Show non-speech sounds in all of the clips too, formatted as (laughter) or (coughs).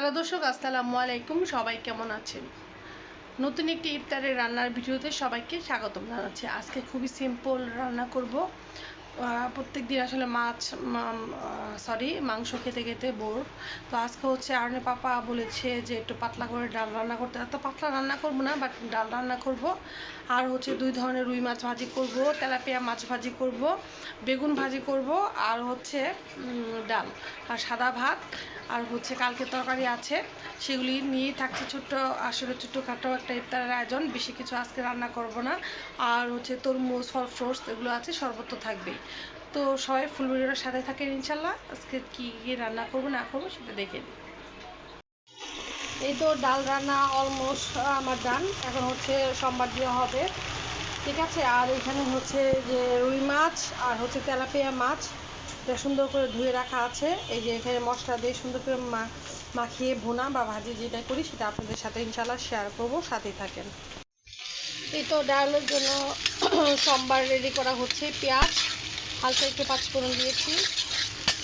Hello দর্শক, আসসালামু আলাইকুম। সবাই কেমন আছেন? নতুন একটি ইফতারের রান্নার ভিডিওতে সবাইকে স্বাগতম জানাচ্ছি। আজকে খুবই সিম্পল রান্না করব। প্রত্যেক দিন আসলে মাছ সরি মাংস খেতে খেতে বোর। তো আজকে হচ্ছে আরনে পাপা বলেছে যে একটু পাতলা করে ডাল রান্না করতে। এত পাতলা রান্না করব না বাট ডাল রান্না করব। আর হচ্ছে দুই ধরনের রুই মাছ ভাজি করব, তেলাপিয়া মাছ ভাজি করব, বেগুন ভাজি করব, আর হচ্ছে ডাল, আর সাদা ভাত, আর হচ্ছে কালকে তরকারি আছে। সেগুলি নিয়েই থাকছে ছোট্ট, আসলে ছোট্টখাটো একটা ইফতারের আয়োজন। বেশি কিছু আজকে রান্না করব না। আর হচ্ছে তরমুজ ফল ফ্রুটস এগুলো আছে, শরবত তো থাকবেই। তো সবাই ফুল ভিডিওর সাথে থাকেন ইনশাল্লাহ আজকে কী কী রান্না করব, না করব, সেটা দেখে নিই। এই তো ডাল রান্না অলমোস্ট আমার ডান এখন হচ্ছে সোমবার দিয়ে হবে। ঠিক আছে? আর এখানে হচ্ছে যে রুই মাছ আর হচ্ছে তেলাপিয়া মাছ, এটা সুন্দর করে ধুয়ে রাখা আছে। এই যে এখানে মশলা দিয়ে সুন্দর করে মাখিয়ে ভুনা বা ভাজি যেটা করি, সেটা আপনাদের সাথে ইনশাল্লাহ শেয়ার করব। সাথেই থাকেন। এই তো ডালের জন্য (coughs) সোমবার রেডি করা হচ্ছে পেঁয়াজ। হালকা একটু পাঁচফোড়ন দিয়েছি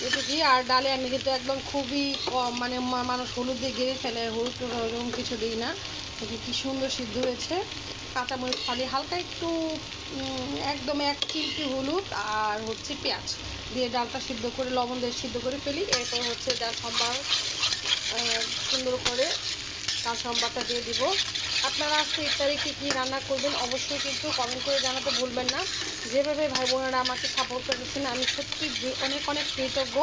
এটুকুই আর ডালে আমি কিন্তু একদম খুবই কম মানে মানুষ হলুদ দিয়ে গেড়ে ফেলে, হলুদ এরকম কিছু দিই না। দেখি কি সুন্দর সিদ্ধ হয়েছে। কাঁচামরিচ খালি হালকা একটু একদম এক চিমটি হলুদ আর হচ্ছে পেঁয়াজ দিয়ে ডালটা সিদ্ধ করে, লবণ দিয়ে সিদ্ধ করে ফেলি। এরপর হচ্ছে ডাল সম্বার সুন্দর করে ডাল সম্বারটা দিয়ে দিব। আপনারা আজকে ইফতারে কী কী রান্না করবেন অবশ্যই কিন্তু কমেন্ট করে জানাতে ভুলবেন না। যেভাবে ভাই বোনেরা আমাকে সাপোর্ট করেছেন, আমি সত্যি অনেক অনেক কৃতজ্ঞ।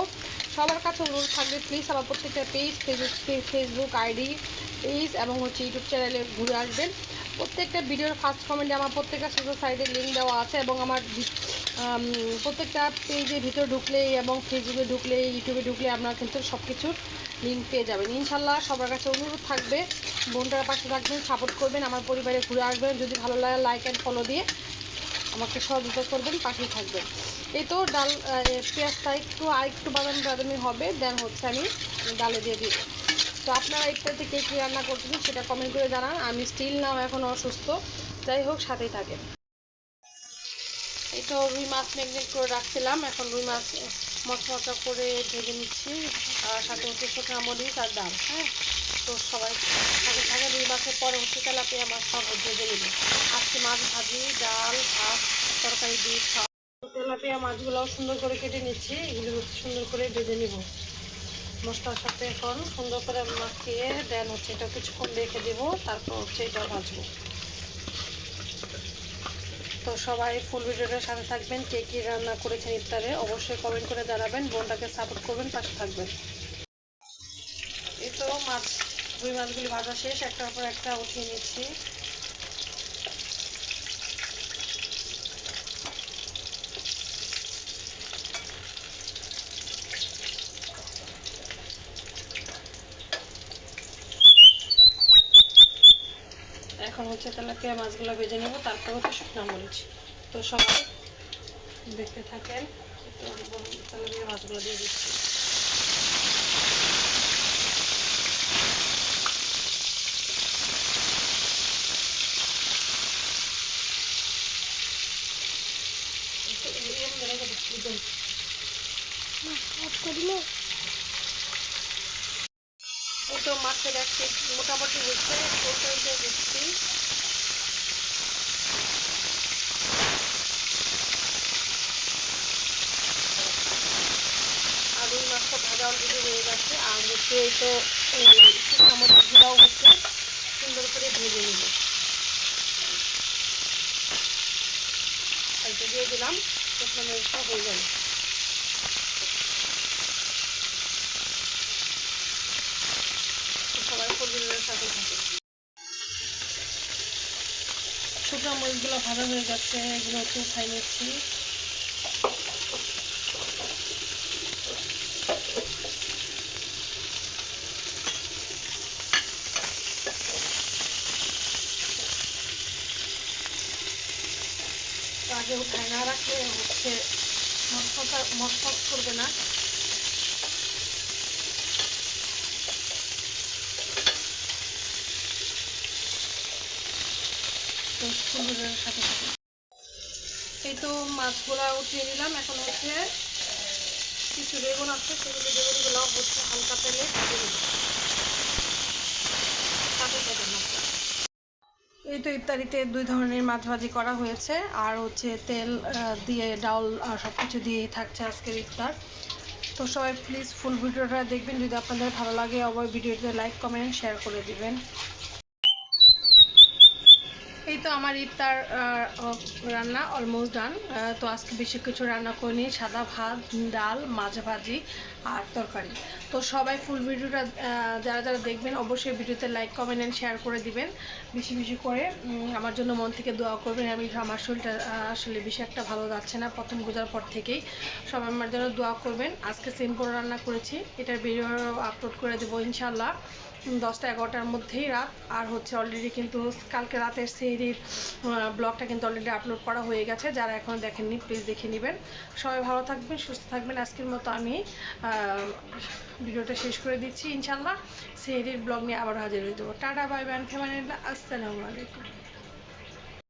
সবার কাছে অনুরোধ থাকবে প্লিজ আমার প্রত্যেকটা page Facebook Facebook ID page এবং হচ্ছে ইউটিউব চ্যানেলে ঘুরে আসবেন। প্রত্যেকটা ভিডিওর ফার্স্ট কমেন্টে আমার প্রত্যেকটা সোশ্যাল সাইটের লিঙ্ক দেওয়া আছে এবং আমার প্রত্যেকটা পেজের ভিতরে ঢুকলে এবং ফেসবুকে ঢুকলে ইউটিউবে ঢুকলে আপনারা কিন্তু সব কিছুর লিঙ্ক পেয়ে যাবেন। ইনশাল্লাহ সবার কাছে অনুরোধ থাকবে, বোনটার পাশে থাকবেন সাপোর্ট করবেন, আমার পরিবারে ঘুরে আসবেন, যদি ভালো লাগে লাইক অ্যান্ড ফলো দিয়ে আমাকে সহযোগিতা করবেন, পাশেই থাকবেন। এই তো ডাল পেঁয়াজটা একটু আর একটু বাদামি বাদামি হবে দেন হচ্ছে আমি ডালে দিয়ে দিব তো আপনারা ইত্যাদি কে কী রান্না করছেন সেটা কমেন্ট করে জানান, আমি স্টিল নাও এখন অসুস্থ, যাই হোক, সাথেই থাকেন। তো রুই মাছ ম্যাগনেট করে রাখছিলাম। এখন রুই মাছ মশলা করে ভেজে নিচ্ছি। আর সাথে হচ্ছে শুকনা মরিচ আর ডাল হ্যাঁ? তো সবাই সাথে থাকে রুই মাছের পরে হচ্ছে তেলাপিয়া মাছ সব ভেজে নিবি আজকে মাছ ভাজি, ডাল, ভাত, তরকারি দিয়ে খাওয়া তেলাপিয়া মাছগুলোও সুন্দর করে কেটে নিচ্ছি। এগুলো সুন্দর করে ভেজে নিব। মশলার সাথে এখন সুন্দর করে মাখিয়ে দেন হচ্ছে এটা কিছুক্ষণ রেখে দেবো। তারপর হচ্ছে এটা ভাজবো। তো সবাই ফুল ভিডিওটার সাথে থাকবেন, কে কি রান্না করেছেন ইফতারে অবশ্যই কমেন্ট করে জানাবেন, বোনটাকে সাপোর্ট করবেন, পাশে থাকবেন। এই তো মাছ দুই মাছগুলি ভাজা শেষ, একটার পর একটা উঠিয়ে নিচ্ছি। এখন হচ্ছে তেলাপিয়া মাছগুলো ভেজে নেব, তারপর তো শুকনা মরিচ। তো সবাই দেখতে থাকেন তেলাপিয়া মাছগুলো দিয়ে দিচ্ছি। তো মাছের একটি মোটামুটি হচ্ছে টোটালটা দিচ্ছি আর ওই মাছটা ভাজা গেছে, আর হচ্ছে তো হচ্ছে, সুন্দর করে ভেজে নিব। এটা দিয়ে দিলাম হয়ে যাবে পরিবারের সাথে থাকে শুকনো মরিচগুলো ভালো হয়ে যাচ্ছে, এগুলো একটু খাই নিচ্ছি। আগে উঠায় না রাখলে হচ্ছে মশলা মশলা করবে না। সুন্দরের সাথে সাথে। এই তো মাছগুলা উঠিয়ে নিলাম। এখন হচ্ছে কিছু বেগুন আছে, সেগুলো বেগুনগুলো হচ্ছে হালকা তেলে এই তো ইত্যাদিতে দুই ধরনের মাছ ভাজি করা হয়েছে। আর হচ্ছে তেল দিয়ে ডাল সব কিছু দিয়েই থাকছে আজকের ইফতার। তো সবাই প্লিজ ফুল ভিডিওটা দেখবেন। যদি আপনাদের ভালো লাগে, অবশ্যই ভিডিওতে লাইক কমেন্ট শেয়ার করে দিবেন। তো আমার ইফতার রান্না অলমোস্ট ডান তো আজকে বেশি কিছু রান্না করিনি, সাদা ভাত, ডাল, মাছ ভাজি আর তরকারি। তো সবাই ফুল ভিডিওটা যারা যারা দেখবেন অবশ্যই ভিডিওতে লাইক কমেন্ট অ্যান্ড শেয়ার করে দিবেন। বেশি বেশি করে আমার জন্য মন থেকে দোয়া করবেন। আমি, আমার শরীরটা আসলে বেশি একটা ভালো যাচ্ছে না, প্রথম গোজার পর থেকেই। সবাই আমার জন্য দোয়া করবেন। আজকে সিম্পল রান্না করেছি। এটার ভিডিও আপলোড করে দেবো ইনশাল্লাহ দশটা এগারোটার মধ্যেই রাত, আর হচ্ছে অলরেডি কিন্তু কালকে রাতের সেহরির ব্লগটা কিন্তু অলরেডি আপলোড করা হয়ে গেছে। যারা এখনও দেখেননি প্লিজ দেখে নেবেন। সবাই ভালো থাকবেন, সুস্থ থাকবেন। আজকের মতো আমি ভিডিওটা শেষ করে দিচ্ছি ইনশাল্লাহ সেহরির ব্লগ নিয়ে আবার হাজির হয়ে দেবো টাটা বাই ব্যান ফ্যামিলি আসসালামু আলাইকুম।